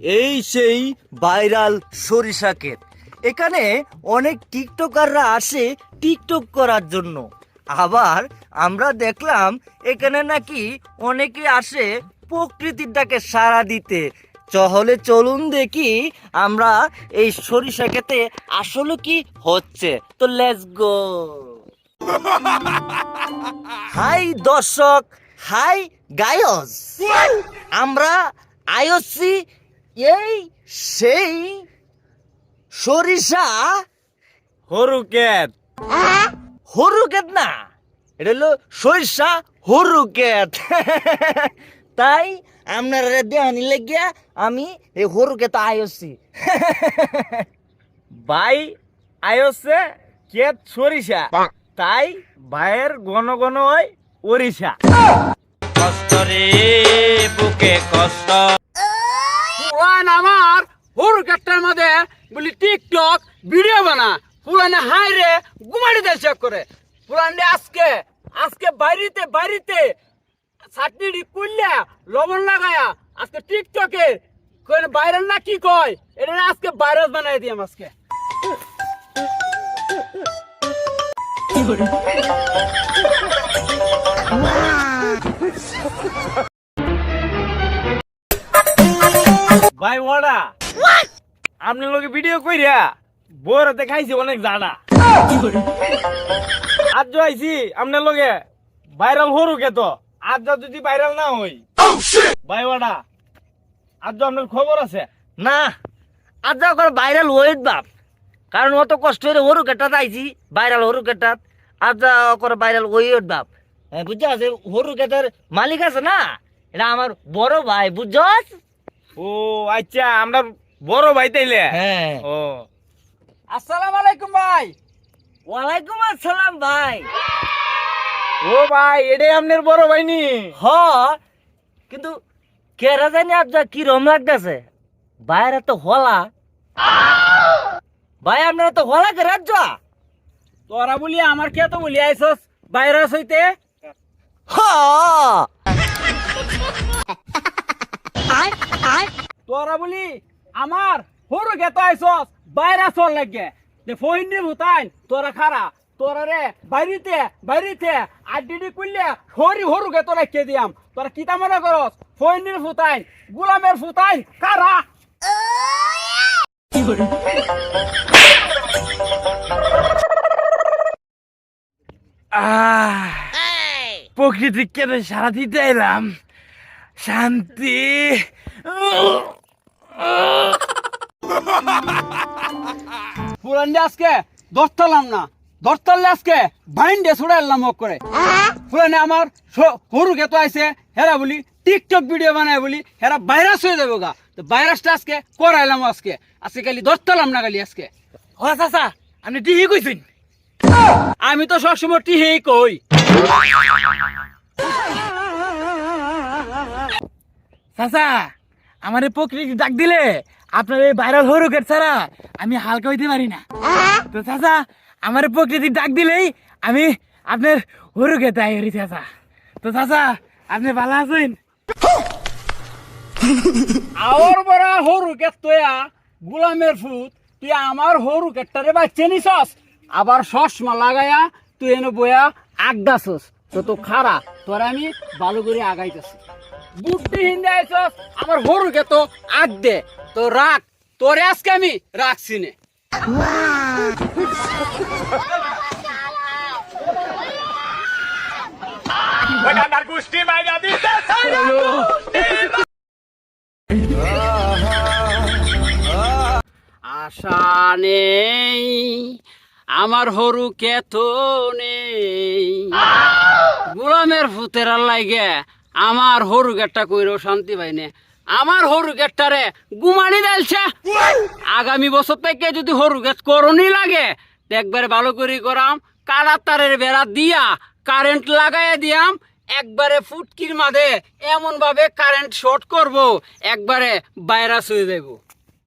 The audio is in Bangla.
এই সেই ভাইরাল সরিষা ক্ষেত। এখানে অনেক টিকটকাররা আসে টিকটক করার জন্য। আবার আমরা দেখলাম এখানে নাকি অনেকে আসে প্রকৃতির ডাকে সাড়া দিতে। চহলে চলুন দেখি আমরা এই সরিষা ক্ষেতে আসলে কি হচ্ছে। তো লেটস গো হাই দর্শক হাই গায়স আমরা আইওসি এই সেই সরিষা হরুকেত। হরুকেত না এটা হলো সরিষা হরুকেত। তাই আপনারা দেহানি লেগিয়া আমি এই হরুকেত আইওসি। ভাই আয়সে কেত সরিষা তাই ভাইয়ের ঘন ঘন হয় ওড়িশা। কষ্ট রে বুকে কষ্ট। পুরান আমার হরু কাটটার মধ্যে বলি টিকটক ভিডিও বানা। পুরানে হাই রে গুমাড়ি দেয় চেক করে। পুরানে আজকে আজকে বাড়িতে বাড়িতে চাটনি করলে লবণ লাগায়া আজকে টিকটকে কোন ভাইরাল না কি কয়? এটা আজকে ভাইরাল বানাই দিয়াম আজকে। ভাই ওড়া আপনি লোকে ভিডিও কইরা বড় দেখাইছি অনেক জানা আজ আইছি আপনার লগে ভাইরাল হরু কে তো আজ যদি ভাইরাল না হই। ভাই ওড়া আজ আপনার খবর আছে? না আজ যা করে ভাইরাল ওয়েট বাপ। কারণ অত কষ্ট করে হরু কেটাত আইছি ভাইরাল হরু কেটাত আজ যা করে ভাইরাল ওয়েট বাপ। হ্যাঁ, বুঝছ? আছে হরু কেটার মালিক আছে না? এটা আমার বড় ভাই বুঝছস? ও আচ্ছা আমরা বড় ভাই তাইলে? হ্যাঁ। ও। আসসালামু আলাইকুম ভাই। ওয়ালাইকুম আসসালাম ভাই। ও ভাই এটাই আপনার বড় ভাই নি। হ কিন্তু কেরা জানি আজ যা কি রম লাগতেছে। বাইরে তো হলা। ভাই আপনারা তো হলা কে রাজ্য? তোরা বলি আমার কে তো বলি আইসস? ভাইরাস হইতে হ্যাঁ তোরা বলি, আমার হরু কে তো আইসস ভাইরাস হল লাগে যে ফইনি ভুতাইন, তোরা খারা। তোরা রে, বাইরিতে বাইরিতে, আড্ডিডি করলে হরি হরু তোরা কে দিয়াম। তোরা কিতা মনে করস? ফইনির ফুতাইন গুলামের ফুতাইন কারা আহ প্রকৃতি কেন সারা দিতে এলাম। শান্তি। পুরান আজকে দশতালাম না। দশতালে আজকে বাইন্ডে ছুড়ে এলাম ওক করে। পুরানে আমার হরু তো আইছে হেরা বলি টিকটক ভিডিও বানায় বলি হেরা ভাইরাস হয়ে যাব গা। তো ভাইরাসটা আজকে করাইলাম আজকে। আজকে খালি দশতালাম না খালি আজকে। ও চাচা আপনি টিহি কইছেন। আমি তো সবসময় টিহেই কই। চাচা আমার এই প্রকৃতি ডাক দিলে আপনার এই ভাইরাল হরুকের ছাড়া আমি হালকা হইতে পারি না। তো চাচা, আমার প্রকৃতি ডাক দিলেই আমি আপনার হরুকে তাই হরি চাচা। তো চাচা, আপনি ভালো আছেন? আওর বড়া হরু কে তোয়া, গুলামের ফুট তুই আমার হরু কেটারে বাচ্চা নিছস। আবার চশমা লাগায়া তুই এনে বয়া আগদাছস তো তো খারা, তোর আমি ভালো করে আগাইতেছি। বুদ্ধি হিন্দে আইছস, আমার হরু কে তো আগ দে। তো রাখ, তোরে আজকে আমি রাখছি নে। আশা নেই, আমার হরু কেত নেই। গোলামের ফুতের লাগে আমার হরু গেটটা কইরো, শান্তি পাইনে আমার হরু গেটটারে গুমানি দেলছে। আগামী বছর থেকে যদি হরু গেট করনি লাগে একবারে ভালো করি করাম, কালার তারের বেড়া দিয়া কারেন্ট লাগাইয়া দিয়াম, একবারে ফুটকির মাঝে এমনভাবে কারেন্ট শর্ট করব, একবারে ভাইরাস হয়ে যাব